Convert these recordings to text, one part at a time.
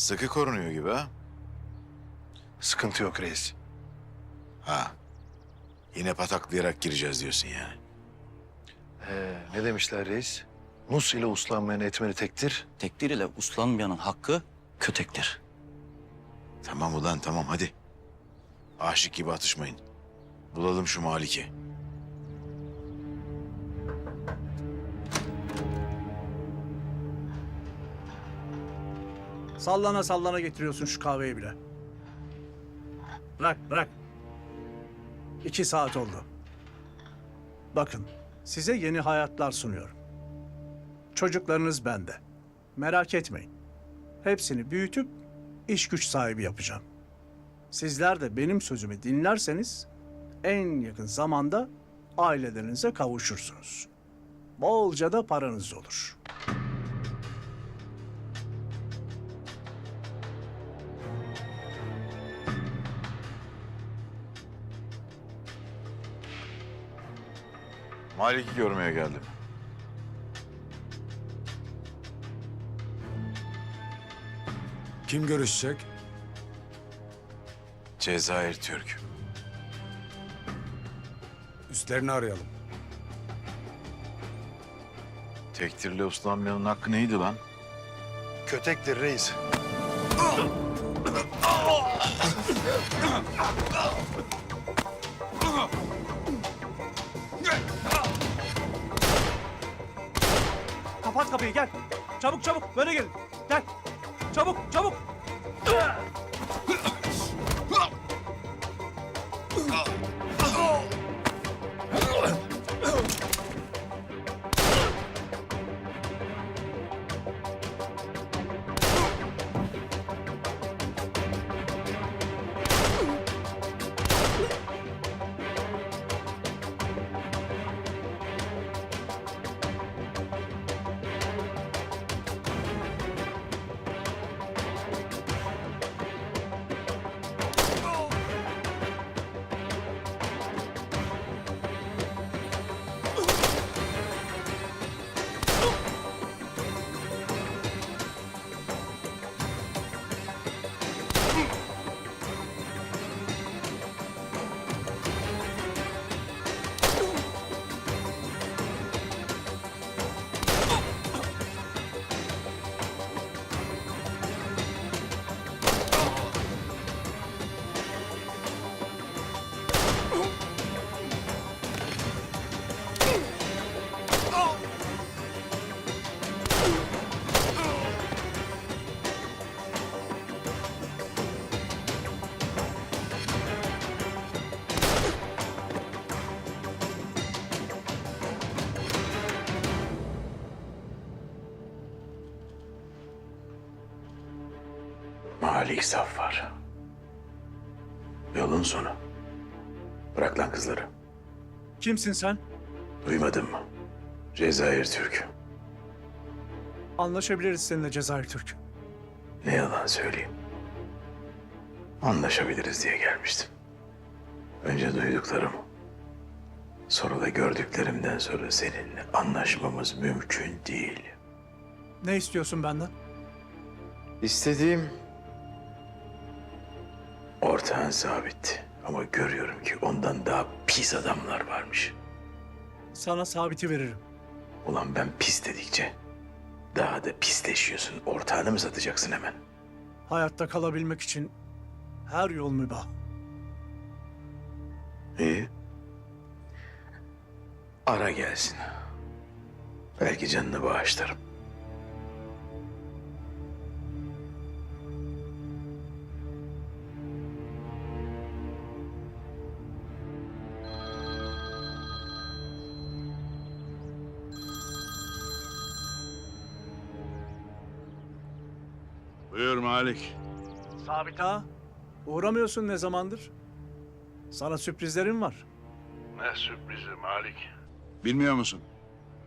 Sıkı korunuyor gibi ha? Sıkıntı yok reis. Ha. Yine pataklayarak gireceğiz diyorsun yani. Ee, ne demişler reis? Mus ile uslanmayan etmeni tektir. Tekdir ile uslanmayanın hakkı kötektir. Tamam ulan tamam hadi. Aşık gibi atışmayın. Bulalım şu Malik'i. Sallana sallana getiriyorsun şu kahveyi bile. Bırak, bırak. İki saat oldu. Bakın, size yeni hayatlar sunuyorum. Çocuklarınız bende. Merak etmeyin. Hepsini büyütüp iş güç sahibi yapacağım. Sizler de benim sözümü dinlerseniz en yakın zamanda ailelerinize kavuşursunuz. Bolca da paranız olur. Malik'i görmeye geldim. Kim görüşecek? Cezayir Türk. Üstlerini arayalım. Tektirle uslanmayanın hakkı neydi lan? Kötektir reis. Kapat kapıyı gel. Çabuk çabuk böyle gelin. Gel. Çabuk çabuk. Malik Saffar. Yolun sonu. Bırak lan kızları. Kimsin sen? Duymadın mı? Cezayir Türk. Anlaşabiliriz seninle Cezayir Türk. Ne yalan söyleyeyim. Anlaşabiliriz diye gelmiştim. Önce duyduklarım. Sonra da gördüklerimden sonra seninle anlaşmamız mümkün değil. Ne istiyorsun benden? İstediğim... Ortağın sabit. Ama görüyorum ki ondan daha pis adamlar varmış. Sana sabiti veririm. Ulan ben pis dedikçe daha da pisleşiyorsun. Ortağını mı satacaksın hemen? Hayatta kalabilmek için her yol mübah. İyi. Ara gelsin. Belki canını bağışlarım. Buyur Malik. Sabit ha? Uğramıyorsun ne zamandır? Sana sürprizlerim var. Ne sürprizi Malik? Bilmiyor musun?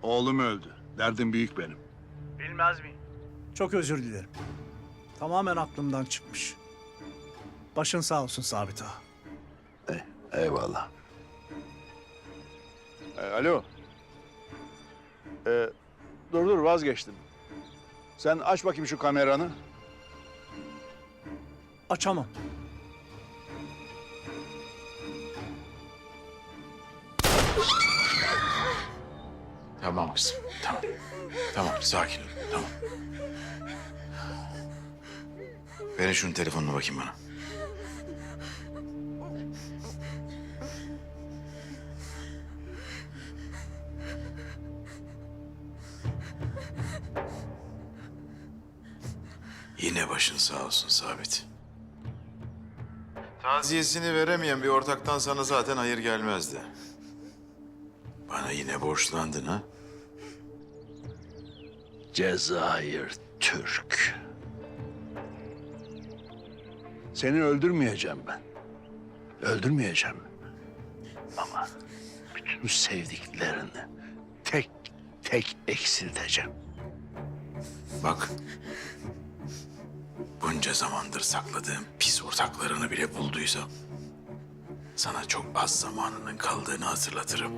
Oğlum öldü. Derdim büyük benim. Bilmez miyim? Çok özür dilerim. Tamamen aklımdan çıkmış. Başın sağ olsun Sabit ha. Eyvallah. E, alo. E, dur dur vazgeçtim. Sen aç bakayım şu kameranı. Açamam. Tamam kızım. Tamam. Tamam sakin ol. Tamam. Verin şunun telefonunu bakayım bana. Yine başın sağ olsun Sabit. Taziyesini veremeyen bir ortaktan sana zaten hayır gelmezdi. Bana yine borçlandın ha? Cezayir Türk. Seni öldürmeyeceğim ben. Öldürmeyeceğim. Ama bütün sevdiklerini tek tek eksilteceğim. Bak. Bunca zamandır sakladığım pis ortaklarını bile bulduysam... ...sana çok az zamanının kaldığını hatırlatırım.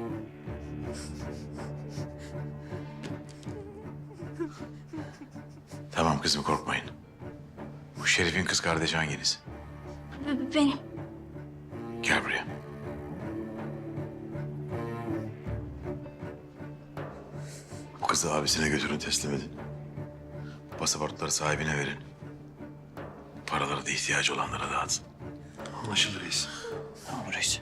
Tamam kızım korkmayın. Bu Şerif'in kız kardeşi hanginiz? Benim. Gel buraya. Bu kızı abisine götürün teslim edin. Pasaportları sahibine verin. Paraları da ihtiyacı olanlara dağıtın. Anlaşıldı reis. Tamam reis.